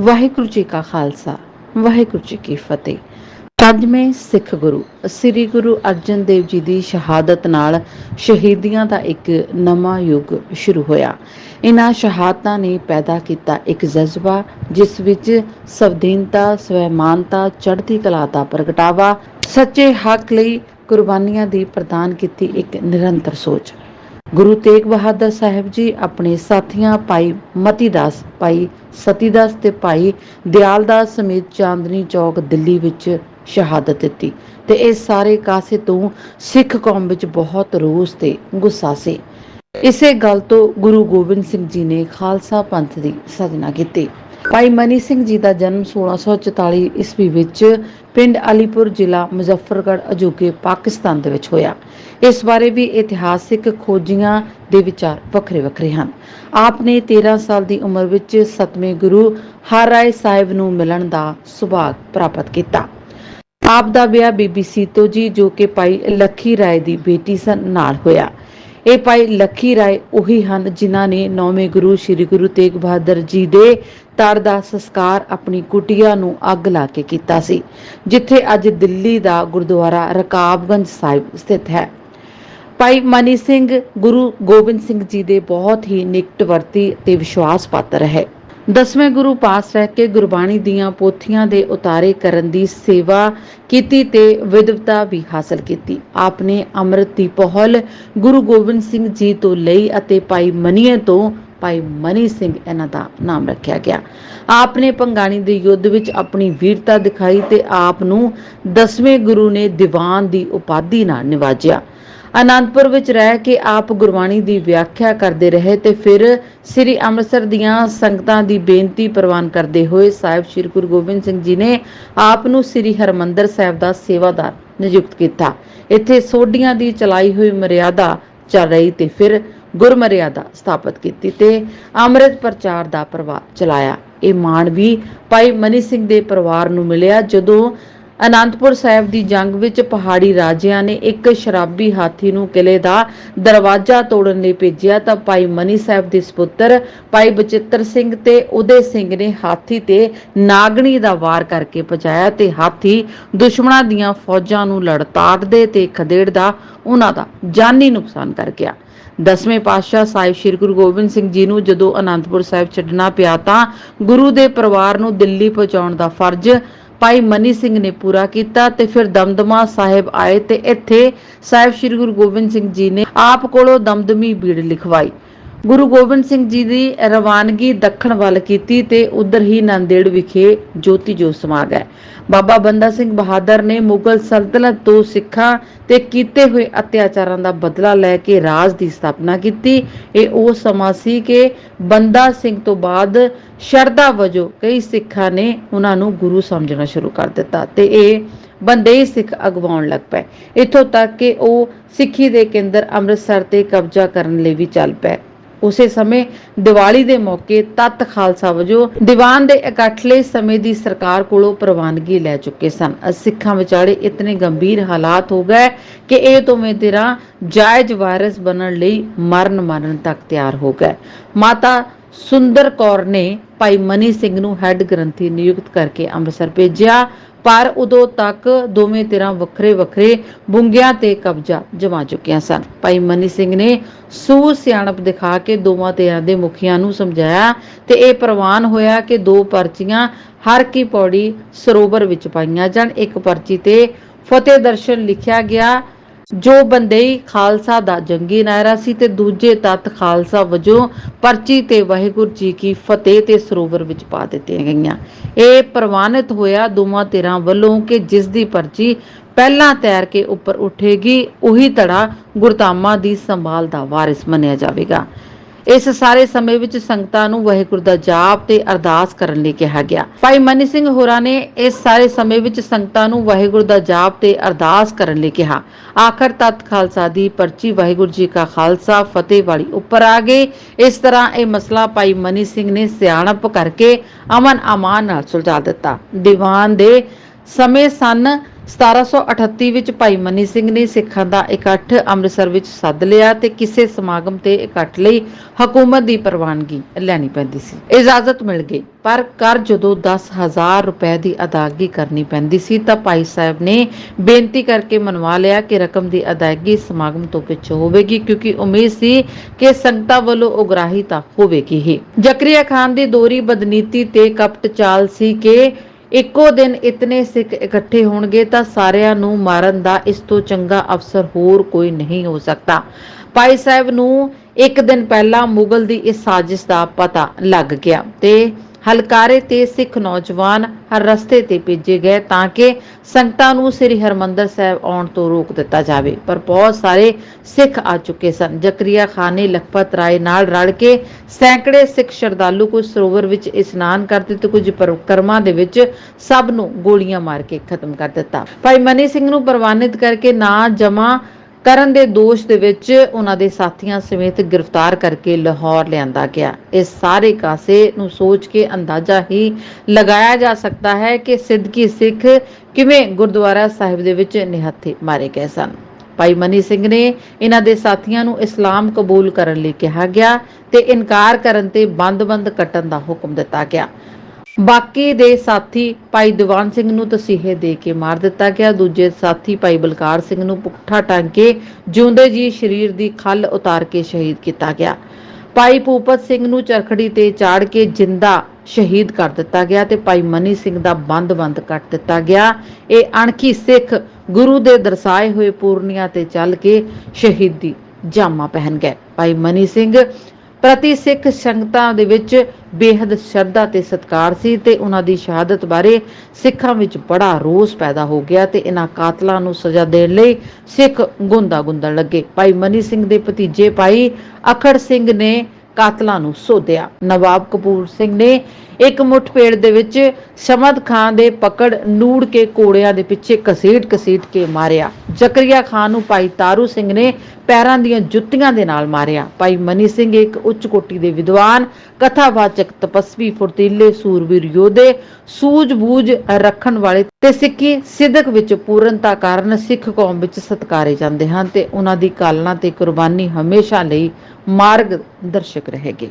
ਵਾਹਿਗੁਰੂ ਜੀ ਕਾ ਖਾਲਸਾ, ਵਾਹਿਗੁਰੂ ਜੀ ਕੀ ਫਤਿਹ। ਪੰਜਵੇਂ ਸਿੱਖ ਗੁਰੂ, ਸ੍ਰੀ ਗੁਰੂ ਅਰਜਨ ਦੇਵ ਜੀ ਦੀ ਸ਼ਹਾਦਤ ਨਾਲ ਸ਼ਹੀਦੀਆਂ ਦਾ ਇੱਕ ਨਵਾਂ ਯੁੱਗ ਸ਼ੁਰੂ ਹੋਇਆ। ਇਹਨਾਂ ਸ਼ਹਾਦਤਾਂ ਨੇ ਪੈਦਾ ਕੀਤਾ ਇੱਕ ਜਜ਼ਬਾ, ਜਿਸ ਵਿੱਚ ਸਵਦੀਨਤਾ ਸਵੈਮਾਨਤਾ, ਚੜ੍ਹਦੀ ਕਲਾ ਦਾ ਪ੍ਰਗਟਾਵਾ, ਸੱਚੇ ਹੱਕ ਲਈ ਕੁਰਬਾਨੀਆਂ ਦੀ ਪ੍ਰਦਾਨ ਕੀਤੀ ਇੱਕ ਨਿਰੰਤਰ ਸੋਚ। ਗੁਰੂ ਤੇਗ ਬਹਾਦਰ ਸਾਹਿਬ ਜੀ ਆਪਣੇ ਸਾਥੀਆਂ ਭਾਈ ਮਤੀਦਾਸ, ਭਾਈ ਸਤੀਦਾਸ ਤੇ ਭਾਈ ਦਿਆਲਦਾਸ ਸਮੇਤ ਚਾਂਦਨੀ ਚੌਕ ਦਿੱਲੀ ਵਿੱਚ ਸ਼ਹਾਦਤ ਦਿੱਤੀ ਤੇ ਇਹ ਸਾਰੇ ਕਾਸੇ ਤੋਂ ਸਿੱਖ ਕੌਮ ਵਿੱਚ ਬਹੁਤ ਰੋਸ ਤੇ ਗੁੱਸਾ ਸੀ ਇਸੇ ਗੱਲ ਤੋਂ ਗੁਰੂ ਗੋਬਿੰਦ ਸਿੰਘ ਜੀ ਨੇ ਖਾਲਸਾ ਪੰਥ ਦੀ ਸਾਜਨਾ ਕੀਤੀ। ਭਾਈ ਮਨੀ ਸਿੰਘ ਜੀ ਦਾ ਜਨਮ 1644 ਈਸਵੀ ਵਿੱਚ ਪਿੰਡ ਅਲੀਪੁਰ ਜ਼ਿਲ੍ਹਾ ਮੁਜ਼ੱਫਰਗੜ੍ਹ, ਅਜੋਕੇ ਪਾਕਿਸਤਾਨ ਦੇ ਵਿੱਚ ਹੋਇਆ। ਇਸ ਬਾਰੇ ਵੀ ਇਤਿਹਾਸਿਕ ਖੋਜੀਆਂ ਦੇ ਵਿਚਾਰ ਵੱਖਰੇ ਵੱਖਰੇ ਹਨ। ਆਪ ਨੇ 13 ਸਾਲ ਦੀ ਉਮਰ ਵਿੱਚ ਸਤਵੇਂ ਗੁਰੂ ਹਰਰਾਏ ਸਾਹਿਬ ਨੂੰ ਮਿਲਣ ਦਾ ਸੁਭਾਗ ਪ੍ਰਾਪਤ ਕੀਤਾ। ਆਪ ਦਾ ਵਿਆਹ ਬੀਬੀ ਸੀਤੋ ਜੀ, ਜੋ ਕਿ ਭਾਈ ਲੱਖੀ ਰਾਏ ਦੀ ਬੇਟੀ ਸਨ, ਨਾਲ ਹੋਇਆ। ਇਹ ਭਾਈ ਲੱਖੀ ਰਾਏ ਉਹੀ ਹਨ ਜਿਨ੍ਹਾਂ ਨੇ ਨੌਵੇਂ ਗੁਰੂ, ਸ੍ਰੀ ਗੁਰੂ ਤੇਗ ਬਹਾਦਰ ਜੀ ਦੇ ਤਰ ਦਾ ਸੰਸਕਾਰ ਆਪਣੀ ਕੁਟੀਆ ਨੂੰ ਅੱਗ ਲਾ ਕੇ ਕੀਤਾ ਸੀ, ਜਿੱਥੇ ਅੱਜ ਦਿੱਲੀ ਦਾ ਗੁਰਦੁਆਰਾ ਰਕਾਬਗੰਜ ਸਾਹਿਬ ਸਥਿਤ ਹੈ। ਭਾਈ ਮਨੀ ਸਿੰਘ, ਗੁਰੂ ਗੋਬਿੰਦ ਸਿੰਘ ਜੀ ਦੇ ਬਹੁਤ ਹੀ ਨਿਕਟਵਰਤੀ ਤੇ ਵਿਸ਼ਵਾਸ ਪਾਤਰ ਹੈ। ਦਸਵੇਂ ਗੁਰੂ ਪਾਸ ਰਹਿ ਕੇ ਗੁਰਬਾਣੀ ਦੀਆਂ ਪੋਥੀਆਂ ਦੇ ਉਤਾਰੇ ਕਰਨ ਦੀ ਸੇਵਾ ਕੀਤੀ ਤੇ ਵਿਦਵਤਾ ਵੀ ਹਾਸਲ ਕੀਤੀ। ਆਪ ਨੇ ਅੰਮ੍ਰਿਤ ਦੀ ਪਹਲ ਗੁਰੂ ਗੋਬਿੰਦ ਸਿੰਘ ਜੀ ਤੋਂ ਲਈ ਅਤੇ ਭਾਈ ਮਨੀਏ ਤੋਂ ਭਾਈ ਮਨੀ ਸਿੰਘ ਇਹਨਾਂ ਦਾ ਨਾਮ ਰੱਖਿਆ ਗਿਆ। ਆਪ ਨੇ ਪੰਗਾਣੀ ਦੇ ਯੁੱਧ ਵਿੱਚ ਆਪਣੀ ਵੀਰਤਾ ਦਿਖਾਈ ਤੇ ਆਪ ਨੂੰ ਦਸਵੇਂ ਗੁਰੂ ਨੇ ਦੀਵਾਨ ਦੀ ਉਪਾਧੀ ਨਾਲ ਨਿਵਾਜਿਆ। ਅਨੰਦਪੁਰ ਵਿੱਚ ਰਹਿ ਕੇ ਆਪ ਗੁਰਬਾਣੀ ਦੀ ਵਿਆਖਿਆ ਕਰਦੇ ਰਹੇ ਤੇ ਫਿਰ ਸ੍ਰੀ ਅੰਮ੍ਰਿਤਸਰ ਦੀਆਂ ਸੰਗਤਾਂ ਦੀ ਬੇਨਤੀ ਪ੍ਰਵਾਨ ਕਰਦੇ ਹੋਏ ਸਾਹਿਬ ਸ੍ਰੀ ਗੁਰੂ ਗੋਬਿੰਦ ਸਿੰਘ ਜੀ ਨੇ ਆਪ ਨੂੰ ਸ੍ਰੀ ਹਰਮੰਦਰ ਸਾਹਿਬ ਦਾ ਸੇਵਾਦਾਰ ਨਿਯੁਕਤ ਕੀਤਾ। ਇੱਥੇ ਸੋਢੀਆਂ ਦੀ ਚਲਾਈ ਹੋਈ ਮਰਿਆਦਾ ਚੱਲ ਰਹੀ ਤੇ ਫਿਰ ਗੁਰਮਰਿਆਦਾ ਸਥਾਪਿਤ ਕੀਤੀ ਤੇ ਅੰਮ੍ਰਿਤ ਪ੍ਰਚਾਰ ਦਾ ਪ੍ਰਵਾਹ ਚਲਾਇਆ। ਇਹ ਮਾਣ ਵੀ ਭਾਈ ਮਨੀ ਸਿੰਘ ਦੇ ਪਰਿਵਾਰ ਨੂੰ ਮਿਲਿਆ ਜਦੋਂ ਅਨੰਦਪੁਰ ਸਾਹਿਬ ਦੀ ਜੰਗ ਵਿੱਚ ਪਹਾੜੀ ਰਾਜਿਆਂ ਨੇ ਇੱਕ ਸ਼ਰਾਬੀ ਹਾਥੀ ਨੂੰ ਕਿਲੇ ਦਾ ਦਰਵਾਜ਼ਾ ਤੋੜਨ ਲਈ ਭੇਜਿਆ ਤਾਂ ਭਾਈ ਮਨੀ ਸਾਹਿਬ ਦੇ ਸੁਪੁੱਤਰ, ਭਾਈ ਬਚਿੱਤਰ ਸਿੰਘ ਤੇ ਉਦੇ ਸਿੰਘ ਨੇ ਹਾਥੀ ਤੇ ਨਾਗਣੀ ਦਾ ਵਾਰ ਕਰਕੇ ਪਜਾਇਆ ਤੇ ਹਾਥੀ ਦੁਸ਼ਮਣਾਂ ਦੀਆਂ ਫੌਜਾਂ ਨੂੰ ਲੜਤਾੜਦੇ ਤੇ ਖਦੇੜਦਾ ਉਹਨਾਂ ਦਾ ਜਾਨੀ ਨੁਕਸਾਨ ਕਰ ਗਿਆ। ਦਸਵੇਂ ਪਾਤਸ਼ਾਹ ਸਾਹਿਬ ਸ੍ਰੀ ਗੁਰੂ ਗੋਬਿੰਦ ਸਿੰਘ ਜੀ ਨੂੰ ਜਦੋਂ ਅਨੰਦਪੁਰ ਸਾਹਿਬ ਛੱਡਣਾ ਪਿਆ ਤਾਂ ਗੁਰੂ ਦੇ ਪਰਿਵਾਰ ਨੂੰ ਦਿੱਲੀ ਪਹੁੰਚਾਉਣ ਦਾ ਫਰਜ਼ ਭਾਈ ਮਨੀ ਸਿੰਘ ਨੇ ਪੂਰਾ ਕੀਤਾ ਤੇ ਫਿਰ ਦਮਦਮਾ ਸਾਹਿਬ ਆਏ ਤੇ ਇੱਥੇ ਸਾਹਿਬ ਸ੍ਰੀ ਗੁਰੂ ਗੋਬਿੰਦ ਸਿੰਘ ਜੀ ਨੇ ਆਪ ਕੋਲੋਂ ਦਮਦਮੀ ਬੀੜ ਲਿਖਵਾਈ। ਗੁਰੂ ਗੋਬਿੰਦ ਸਿੰਘ ਜੀ ਦੀ ਰਵਾਨਗੀ ਦੱਖਣ ਵੱਲ ਕੀਤੀ ਤੇ ਉਧਰ ਹੀ ਨੰਦੇੜ ਵਿਖੇ ਜੋਤੀ ਜੋਤ ਸਮਾ ਗਏ ਬਾਬਾ ਬੰਦਾ ਸਿੰਘ ਬਹਾਦਰ ਨੇ ਮੁਗਲ ਸਲਤਨਤ ਤੋਂ ਸਿੱਖਾਂ ਤੇ ਕੀਤੇ ਹੋਏ ਅਤਿਆਚਾਰਾਂ ਦਾ ਬਦਲਾ ਲੈ ਕੇ ਰਾਜ ਦੀ ਸਥਾਪਨਾ ਕੀਤੀ। ਇਹ ਉਹ ਸਮਾਂ ਸੀ ਕਿ ਬੰਦਾ ਸਿੰਘ ਤੋਂ ਬਾਅਦ ਸ਼ਰਧਾ ਵਜੋਂ ਕਈ ਸਿੱਖਾਂ ਨੇ ਉਹਨਾਂ ਨੂੰ ਗੁਰੂ ਸਮਝਣਾ ਸ਼ੁਰੂ ਕਰ ਦਿੱਤਾ ਤੇ ਇਹ ਬੰਦੇ ਹੀ ਸਿੱਖ ਅਗਵਾਉਣ ਲੱਗ ਪਏ। ਇੱਥੋਂ ਤੱਕ ਕਿ ਉਹ ਸਿੱਖੀ ਦੇ ਕੇਂਦਰ ਅੰਮ੍ਰਿਤਸਰ ਤੇ ਕਬਜ਼ਾ ਕਰਨ ਲਈ ਵੀ ਚੱਲ ਪਏ। ਉਸੇ ਸਮੇਂ ਦੀਵਾਲੀ ਦੇ ਮੌਕੇ ਤਤ ਖਾਲਸਾ ਵਜੋਂ ਦੀਵਾਨ ਦੇ ਇਕੱਠਲੇ ਸਮੇਂ ਦੀ ਸਰਕਾਰ ਕੋਲੋਂ ਪ੍ਰਵਾਨਗੀ ਲੈ ਚੁੱਕੇ ਸਨ। ਸਿੱਖਾਂ ਵਿਚਾਲੇ ਇਤਨੇ ਗੰਭੀਰ ਹਾਲਾਤ ਹੋ ਗਏ ਕਿ ਇਹ ਦੋਵੇਂ ਧਿਰਾਂ ਜਾਇਜ਼ ਵਾਇਰਸ ਬਣਨ ਲਈ ਮਰਨ ਮਰਨ ਤੱਕ ਤਿਆਰ ਹੋ ਗਏ। ਮਾਤਾ ਸੁੰਦਰ ਕੌਰ ਨੇ ਭਾਈ ਮਨੀ ਸਿੰਘ ਨੂੰ ਹੈੱਡ ਗ੍ਰੰਥੀ ਨਿਯੁਕਤ ਕਰਕੇ ਅੰਮ੍ਰਿਤਸਰ ਭੇਜਿਆ। ਪਰ ਉਦੋਂ ਤੱਕ ਦੋਵੇਂ ਧਿਰਾਂ ਵੱਖਰੇ ਵੱਖਰੇ ਬੁੰਗਿਆਂ ਤੇ ਕਬਜ਼ਾ ਜਮਾ ਚੁੱਕੀਆਂ ਸਨ। ਭਾਈ ਮਨੀ ਸਿੰਘ ਨੇ ਸੂਰ ਸਿਆਣਪ ਦਿਖਾ ਕੇ ਦੋਵਾਂ ਧਿਰਾਂ ਦੇ ਮੁਖੀਆਂ ਨੂੰ ਸਮਝਾਇਆ ਤੇ ਇਹ ਪ੍ਰਵਾਨ ਹੋਇਆ ਕਿ ਦੋ ਪਰਚੀਆਂ ਹਰ ਕੀ ਪੌੜੀ ਸਰੋਵਰ ਵਿੱਚ ਪਾਈਆਂ ਜਾਣ। ਇੱਕ ਪਰਚੀ ਤੇ ਫਤਿਹ ਦਰਸ਼ਨ ਲਿਖਿਆ ਗਿਆ ਜੋ ਬੰਦਈ ਖਾਲਸਾ ਦਾ ਜੰਗੀ ਨਾਇਰਾ ਸੀ ਤੇ ਦੂਜੇ ਤਤ ਖਾਲਸਾ ਵਜੋਂ ਪਰਚੀ ਤੇ ਵਾਹਿਗੁਰੂ ਜੀ ਕੀ ਫਤਿਹ ਤੇ ਸਰੋਵਰ ਵਿੱਚ ਪਾ ਦਿੱਤੀਆਂ ਗਈਆਂ। ਇਹ ਪ੍ਰਵਾਨਿਤ ਹੋਇਆ ਦੋਵਾਂ ਧਿਰਾਂ ਵੱਲੋਂ ਕਿ ਜਿਸ ਦੀ ਪਰਚੀ ਪਹਿਲਾਂ ਤੈਰ ਕੇ ਉੱਪਰ ਉੱਠੇਗੀ, ਉਹੀ ਧੜਾ ਗੁਰਤਾਮਾ ਦੀ ਸੰਭਾਲ ਦਾ ਵਾਰਿਸ ਮੰਨਿਆ ਜਾਵੇਗਾ। ਇਸ ਸਾਰੇ ਸਮੇਂ ਵਿੱਚ ਸੰਗਤਾਂ ਨੂੰ ਵਾਹਿਗੁਰੂ ਦਾ ਜਾਪ ਤੇ ਅਰਦਾਸ ਕਰਨ ਲਈ ਕਿਹਾ ਗਿਆ। ਭਾਈ ਮਨੀ ਸਿੰਘ ਹੋਰਾਂ ਨੇ ਇਸ ਸਾਰੇ ਸਮੇਂ ਵਿੱਚ ਸੰਗਤਾਂ ਨੂੰ ਵਾਹਿਗੁਰੂ ਦਾ ਜਾਪ ਤੇ ਅਰਦਾਸ ਕਰਨ ਲਈ ਕਿਹਾ। ਆਖਰ ਤਤ ਖਾਲਸਾ ਦੀ ਪਰਚੀ ਵਾਹਿਗੁਰੂ ਜੀ ਕਾ ਖਾਲਸਾ ਫਤਿਹ ਵਾਲੀ ਉੱਪਰ ਆ ਗਏ ਇਸ ਤਰ੍ਹਾਂ ਇਹ ਮਸਲਾ ਭਾਈ ਮਨੀ ਸਿੰਘ ਨੇ ਸਿਆਣਪ ਕਰਕੇ ਅਮਨ ਅਮਾਨ ਨਾਲ ਸੁਲਝਾ ਦਿੱਤਾ। ਦੀਵਾਨ ਦੇ ਸਮੇਂ ਸਨ। 1738 ਵਿੱਚ ਭਾਈ ਮਨੀ ਸਿੰਘ ਨੇ ਸਿੱਖਾਂ ਦਾ ਇਕੱਠ ਅੰਮ੍ਰਿਤਸਰ ਵਿੱਚ ਸੱਦ ਲਿਆ ਤੇ ਕਿਸੇ ਸਮਾਗਮ ਤੇ ਇਕੱਠ ਲਈ ਹਕੂਮਤ ਦੀ ਪ੍ਰਵਾਨਗੀ ਲੈਣੀ ਪੈਂਦੀ ਸੀ। ਇਜਾਜ਼ਤ ਮਿਲ ਗਈ, ਪਰ ਕਰ ਜਦੋਂ 10000 ਰੁਪਏ ਦੀ ਅਦਾਇਗੀ ਕਰਨੀ ਪੈਂਦੀ ਸੀ ਤਾਂ ਭਾਈ ਸਾਹਿਬ ਨੇ ਬੇਨਤੀ ਕਰਕੇ ਮਨਵਾ ਲਿਆ ਕਿ ਰਕਮ ਦੀ ਅਦਾਇਗੀ ਸਮਾਗਮ ਤੋਂ ਪਿੱਛੋਂ ਹੋਵੇਗੀ, ਕਿਉਂਕਿ ਉਮੀਦ ਸੀ ਕਿ ਸੰਗਤਾਂ ਵੱਲੋਂ ਉਗਰਾਹੀ ਤਾਂ ਹੋਵੇਗੀ ਹੀ। ਜ਼ਕਰੀਆ ਖਾਨ ਦੀ ਦੋਰੀ ਬਦਨੀਤੀ ਤੇ ਕਪਟ ਚਾਲ ਸੀ ਕਿ ਇੱਕੋ ਦਿਨ ਇਤਨੇ ਸਿੱਖ ਇਕੱਠੇ ਹੋਣਗੇ ਤਾਂ ਸਾਰਿਆਂ ਨੂੰ ਮਾਰਨ ਦਾ ਇਸ ਤੋਂ ਚੰਗਾ ਅਫਸਰ ਹੋਰ ਕੋਈ ਨਹੀਂ ਹੋ ਸਕਦਾ। ਭਾਈ ਸਾਹਿਬ ਨੂੰ ਇੱਕ ਦਿਨ ਪਹਿਲਾਂ ਮੁਗਲ ਦੀ ਇਸ ਸਾਜ਼ਿਸ਼ ਦਾ ਪਤਾ ਲੱਗ ਗਿਆ ਤੇ ਹਲਕਾਰੇ ਤੇ ਸਿੱਖ ਨੌਜਵਾਨ ਹਰ ਰਸਤੇ ਤੇ ਭੇਜੇ ਗਏ ਤਾਂ ਕਿ ਸੰਗਤਾਂ ਨੂੰ ਸ੍ਰੀ ਹਰਮੰਦਰ ਸਾਹਿਬ ਆਉਣ ਤੋਂ ਰੋਕ ਦਿੱਤਾ ਜਾਵੇ। ਪਰ ਬਹੁਤ ਸਾਰੇ ਸਿੱਖ ਆ ਚੁੱਕੇ ਸਨ। ਜ਼ਕਰੀਆ ਖਾਨ ਨੇ ਲਖਪਤ ਰਾਏ ਨਾਲ ਰਲ ਕੇ ਸੈਂਕੜੇ ਸਿੱਖ ਸ਼ਰਧਾਲੂ ਕੁਝ ਸਰੋਵਰ ਵਿੱਚ ਇਸ਼ਨਾਨ ਕਰਦੇ ਤੇ ਕੁਝ ਪਰਿਕਰਮਾ ਦੇ ਵਿੱਚ ਸਭ ਨੂੰ ਗੋਲੀਆਂ ਮਾਰ ਕੇ ਖਤਮ ਕਰ ਦਿੱਤਾ। ਭਾਈ ਮਨੀ ਸਿੰਘ ਨੂੰ ਪ੍ਰਵਾਨਿਤ ਕਰਕੇ ਨਾ ਜਮਾ ਕਰਨ ਦੇ ਦੋਸ਼ ਦੇ ਵਿੱਚ ਉਹਨਾਂ ਦੇ ਸਾਥੀਆਂ ਸਮੇਤ ਗ੍ਰਿਫਤਾਰ ਕਰਕੇ ਲਾਹੌਰ ਲਿਆਂਦਾ ਗਿਆ। ਇਸ ਸਾਰੇ ਕਾਸੇ ਨੂੰ ਸੋਚ ਕੇ ਅੰਦਾਜ਼ਾ ਹੀ ਲਗਾਇਆ ਜਾ ਸਕਦਾ ਹੈ ਕਿ ਸਿੱਧਕੀ ਸਿੱਖ ਕਿਵੇਂ ਗੁਰਦੁਆਰਾ ਸਾਹਿਬ ਦੇ ਵਿੱਚ ਨਿਹੱਥੇ ਮਾਰੇ ਗਏ ਸਨ। ਭਾਈ ਮਨੀ ਸਿੰਘ ਨੇ ਇਹਨਾਂ ਦੇ ਸਾਥੀਆਂ ਨੂੰ ਇਸਲਾਮ ਕਬੂਲ ਕਰਨ ਲਈ ਕਿਹਾ ਗਿਆ ਤੇ ਇਨਕਾਰ ਕਰਨ ਤੇ ਬੰਦ-ਬੰਦ ਕੱਟਣ ਦਾ ਹੁਕਮ ਦਿੱਤਾ ਗਿਆ। ਬਾਕੀ ਦੇ ਸਾਥੀ ਭਾਈ ਦੀਵਾਨ ਸਿੰਘ ਨੂੰ ਤਸੀਹੇ ਦੇ ਕੇ ਮਾਰ ਦਿੱਤਾ ਗਿਆ। ਦੂਜੇ ਸਾਥੀ ਭਾਈ ਬਲਕਾਰ ਸਿੰਘ ਨੂੰ ਪੁੱਠਾ ਟੰਗ ਕੇ ਜਿਉਂਦੇ ਜੀ ਸਰੀਰ ਦੀ ਖੱਲ ਉਤਾਰ ਕੇ ਸ਼ਹੀਦ ਕੀਤਾ ਗਿਆ। ਭਾਈ ਭੂਪਤ ਸਿੰਘ ਨੂੰ ਚਰਖੜੀ ਤੇ ਚਾੜ ਕੇ ਜਿੰਦਾ ਸ਼ਹੀਦ ਕਰ ਦਿੱਤਾ ਗਿਆ ਤੇ ਭਾਈ ਮਨੀ ਸਿੰਘ ਦਾ ਬੰਦ-ਬੰਦ ਕੱਟ ਦਿੱਤਾ ਗਿਆ। ਇਹ ਅਣਖੀ ਸਿੱਖ ਗੁਰੂ ਦੇ ਦਰਸਾਏ ਹੋਏ ਪੂਰਨੀਆਂ ਤੇ ਚੱਲ ਕੇ ਸ਼ਹੀਦੀ ਜਾਮਾ ਪਹਿਨ ਗਏ। ਭਾਈ ਮਨੀ ਸਿੰਘ ਪ੍ਰਤੀ ਸਿੱਖ ਸੰਗਤਾਂ ਦੇ ਵਿੱਚ ਬੇਹੱਦ ਸ਼ਰਧਾ ਤੇ ਸਤਿਕਾਰ ਸੀ ਤੇ ਉਹਨਾਂ ਦੀ ਸ਼ਹਾਦਤ ਬਾਰੇ ਸਿੱਖਾਂ ਵਿੱਚ ਬੜਾ ਰੋਸ ਪੈਦਾ ਹੋ ਗਿਆ ਤੇ ਇਹਨਾਂ ਕਾਤਲਾਂ ਨੂੰ ਸਜ਼ਾ ਦੇਣ ਲਈ ਸਿੱਖ ਗੁੰਦਾ ਗੁੰਦਣ ਲੱਗੇ। ਭਾਈ ਮਨੀ ਸਿੰਘ ਦੇ ਭਤੀਜੇ ਭਾਈ ਅਖੜ ਸਿੰਘ ਨੇ ਕਾਤਲਾਂ ਨੂੰ ਸੋਧਿਆ। ਨਵਾਬ ਕਪੂਰ ਸਿੰਘ ਨੇ ਇੱਕ ਮੁੱਠਭੇੜ ਦੇ ਵਿੱਚ ਸ਼ਮਦ ਖਾਨ ਦੇ ਪਕੜ ਨੂੜ ਕੇ ਕੋੜਿਆਂ ਦੇ ਪਿੱਛੇ ਕਸੀਟ ਕਸੀਟ ਕੇ ਮਾਰਿਆ। ਜ਼ਕਰੀਆ ਖਾਨ ਨੂੰ ਭਾਈ ਤਾਰੂ ਸਿੰਘ ਨੇ ਪੈਰਾਂ ਦੀਆਂ ਜੁੱਤੀਆਂ ਦੇ ਨਾਲ ਮਾਰਿਆ। ਭਾਈ ਮਨੀ ਸਿੰਘ ਇੱਕ ਉੱਚ ਕੋਟੀ ਦੇ ਵਿਦਵਾਨ, ਕਥਾਵਾਚਕ, ਤਪਸਵੀ, ਫੁਰਤੀਲੇ, ਸੂਰਬੀਰ ਯੋਧੇ, ਸੂਝ-ਬੂਝ ਰੱਖਣ ਵਾਲੇ ਤੇ ਸਿੱਖੀ ਸਿੱਧਕ ਵਿੱਚ ਪੂਰਨਤਾ ਕਾਰਨ ਸਿੱਖ ਕੌਮ ਵਿੱਚ ਸਤਿਕਾਰੇ ਜਾਂਦੇ ਹਨ ਤੇ ਉਹਨਾਂ ਦੀ ਕਾਲਨਾ ਤੇ ਕੁਰਬਾਨੀ ਹਮੇਸ਼ਾ ਲਈ ਮਾਰਗ ਦਰਸ਼ਕ ਰਹੇਗੀ।